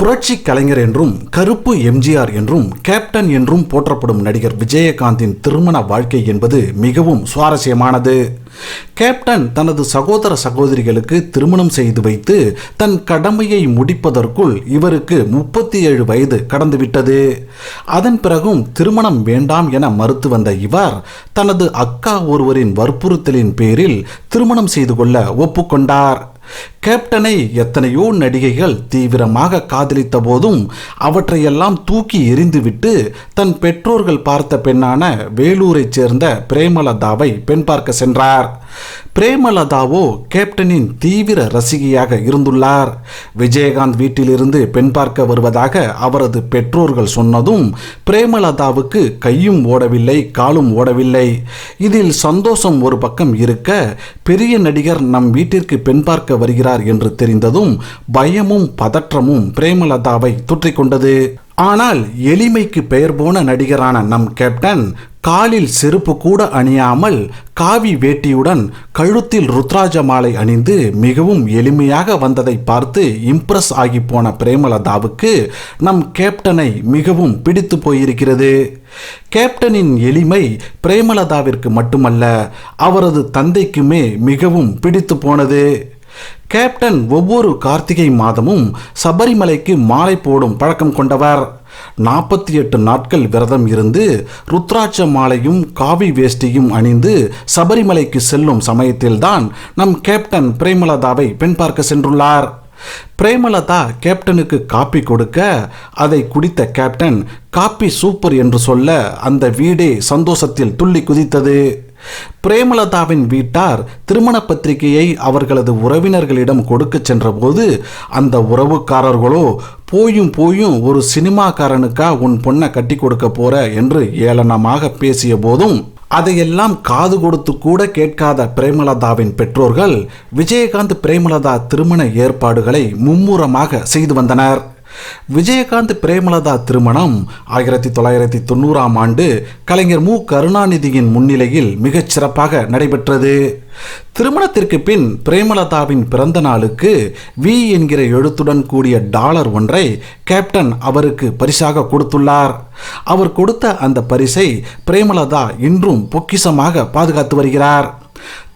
புரட்சி கலைஞர் என்றும் கருப்பு எம்ஜிஆர் என்றும் கேப்டன் என்றும் போற்றப்படும் நடிகர் விஜயகாந்தின் திருமண வாழ்க்கை என்பது மிகவும் சுவாரஸ்யமானது. கேப்டன் தனது சகோதர சகோதரிகளுக்கு திருமணம் செய்து வைத்து தன் கடமையை முடிப்பதற்குள் இவருக்கு முப்பத்தி ஏழு வயது கடந்துவிட்டது. அதன் பிறகும் திருமணம் வேண்டாம் என மறுத்து வந்த இவர் தனது அக்கா ஒருவரின் வற்புறுத்தலின் பேரில் திருமணம் செய்து கொள்ள ஒப்புக்கொண்டார். கேப்டனை எத்தனையோ நடிகைகள் தீவிரமாக காதலித்த போதும் அவற்றையெல்லாம் தூக்கி எறிந்துவிட்டு தன் பெற்றோர்கள் பார்த்த பெண்ணான வேலூரைச் சேர்ந்த பிரேமலதாவை பெண் பார்க்க சென்றார். பிரேமலதாவோ கேப்டனின் தீவிர ரசிகையாக இருந்துள்ளார். விஜயகாந்த் வீட்டிலிருந்து பெண் பார்க்க வருவதாக அவரது பெற்றோர்கள் சொன்னதும் பிரேமலதாவுக்கு கையும் ஓடவில்லை காலும் ஓடவில்லை. இதில் சந்தோஷம் ஒரு பக்கம் இருக்க பெரிய நடிகர் நம் வீட்டிற்கு பெண் பார்க்க வருகிறார் என்று தெரிந்ததும் பயமும் பதற்றமும் பிரேமலதாவை தொற்றிக்கொண்டது. ஆனால் எளிமைக்கு பெயர் போன நடிகரான நம் கேப்டன் காலில் செருப்பு கூட அணியாமல் காவி வேட்டியுடன் கழுத்தில் ருத்ராஜ மாலை அணிந்து மிகவும் எளிமையாக வந்ததை பார்த்து இம்ப்ரெஸ் ஆகி போன பிரேமலதாவுக்கு நம் கேப்டனை மிகவும் பிடித்து போயிருக்கிறது. கேப்டனின் எளிமை பிரேமலதாவிற்கு மட்டுமல்ல அவரது தந்தைக்குமே மிகவும் பிடித்து போனது. கேப்டன் ஒவ்வொரு கார்த்திகை மாதமும் சபரிமலைக்கு மாலை போடும் பழக்கம் கொண்டவர். நாற்பத்தி எட்டு நாட்கள் விரதம் இருந்து ருத்ராட்ச மாலையும் காவி வேஷ்டியும் அணிந்து சபரிமலைக்கு செல்லும் சமயத்தில்தான் நம் கேப்டன் பிரேமலதாவை பெண் பார்க்க சென்றுள்ளார். பிரேமலதா கேப்டனுக்கு காப்பி கொடுக்க அதை குடித்த கேப்டன் காப்பி சூப்பர் என்று சொல்ல அந்த வீடே சந்தோஷத்தில் துள்ளி குதித்தது. பிரேமலதாவின் வீட்டார் திருமண பத்திரிகையை அவர்களது உறவினர்களிடம் கொடுக்க சென்றபோது அந்த உறவுக்காரர்களோ போயும் போயும் ஒரு சினிமாக்காரனுக்கா உன் பொண்ணை கட்டி கொடுக்க போற? என்று ஏளனமாக பேசிய போதும் அதையெல்லாம் காது கொடுத்து கூட கேட்காத பிரேமலதாவின் பெற்றோர்கள் விஜயகாந்த் பிரேமலதா திருமண ஏற்பாடுகளை மும்முரமாக செய்து வந்தனர். விஜயகாந்த் பிரேமலதா திருமணம் ஆயிரத்தி தொள்ளாயிரத்தி தொண்ணூறாம் ஆண்டு கலைஞர் மு. கருணாநிதியின் முன்னிலையில் மிகச் சிறப்பாக நடைபெற்றது. திருமணத்திற்கு பின் பிரேமலதாவின் பிறந்த நாளுக்கு வி என்கிற எழுத்துடன் கூடிய டாலர் ஒன்றை கேப்டன் அவருக்கு பரிசாக கொடுத்துள்ளார். அவர் கொடுத்த அந்த பரிசை பிரேமலதா இன்றும் பொக்கிசமாக பாதுகாத்து வருகிறார்.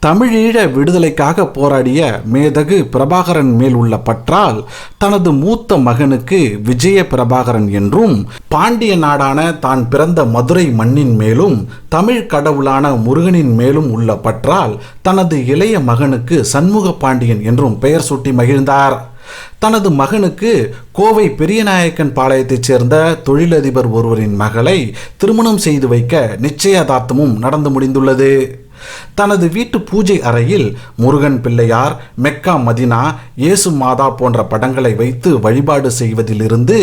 தமிழீழ விடுதலைக்காக போராடிய மேதகு பிரபாகரன் மேல் உள்ள பற்றால் தனது மூத்த மகனுக்கு விஜய பிரபாகரன் என்றும் பாண்டிய நாடான தான் பிறந்த மதுரை மண்ணின் மேலும் தமிழ் கடவுளான முருகனின் மேலும் உள்ள பற்றால் தனது இளைய மகனுக்கு சண்முக பாண்டியன் என்றும் பெயர் சூட்டி மகிழ்ந்தார். தனது மகனுக்கு கோவை பெரியநாயக்கன் பாளையத்தைச் சேர்ந்த தொழிலதிபர் ஒருவரின் மகளை திருமணம் செய்து வைக்க நிச்சயதார்த்தமும் நடந்து முடிந்துள்ளது. தனது வீட்டு பூஜை அறையில் முருகன் பிள்ளையார் மெக்கா மதினா இயேசு மாதா போன்ற படங்களை வைத்து வழிபாடு செய்வதிலிருந்து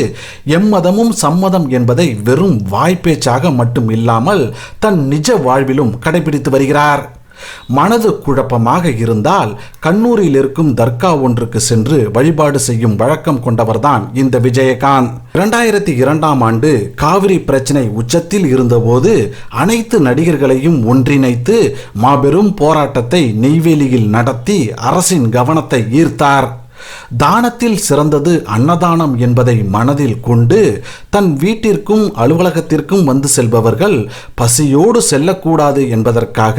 எம்மதமும் சம்மதம் என்பதை வெறும் வாய்ப்பேச்சாக மட்டும் இல்லாமல் தன் நிஜ வாழ்விலும் கடைபிடித்து வருகிறார். மனது குழப்பமாக இருந்தால் கண்ணூரில் இருக்கும் தர்கா ஒன்றுக்கு சென்று வழிபாடு செய்யும் வழக்கம் கொண்டவர்தான் இந்த விஜயகாந்த். இரண்டாயிரத்தி இரண்டாம் ஆண்டு காவிரி பிரச்சனை உச்சத்தில் இருந்தபோது அனைத்து நடிகர்களையும் ஒன்றிணைத்து மாபெரும் போராட்டத்தை நெய்வேலியில் நடத்தி அரசின் கவனத்தை ஈர்த்தார். தானத்தில் சிறந்தது அன்னதானம் என்பதை மனதில் கொண்டு தன் வீட்டிற்கும் அலுவலகத்திற்கும் வந்து செல்பவர்கள் பசியோடு செல்லக்கூடாது என்பதற்காக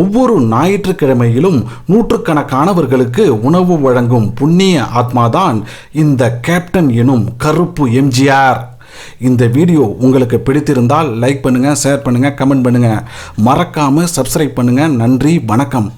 ஒவ்வொரு ஞாயிற்றுக்கிழமையிலும் நூற்றுக்கணக்கானவர்களுக்கு உணவு வழங்கும் புண்ணிய ஆத்மாதான் இந்த கேப்டன் எனும் கருப்பு எம்ஜிஆர். இந்த வீடியோ உங்களுக்கு பிடித்திருந்தால் லைக் பண்ணுங்கள் ஷேர் பண்ணுங்கள் கமெண்ட் பண்ணுங்கள் மறக்காமல் சப்ஸ்கிரைப் பண்ணுங்கள் நன்றி வணக்கம்.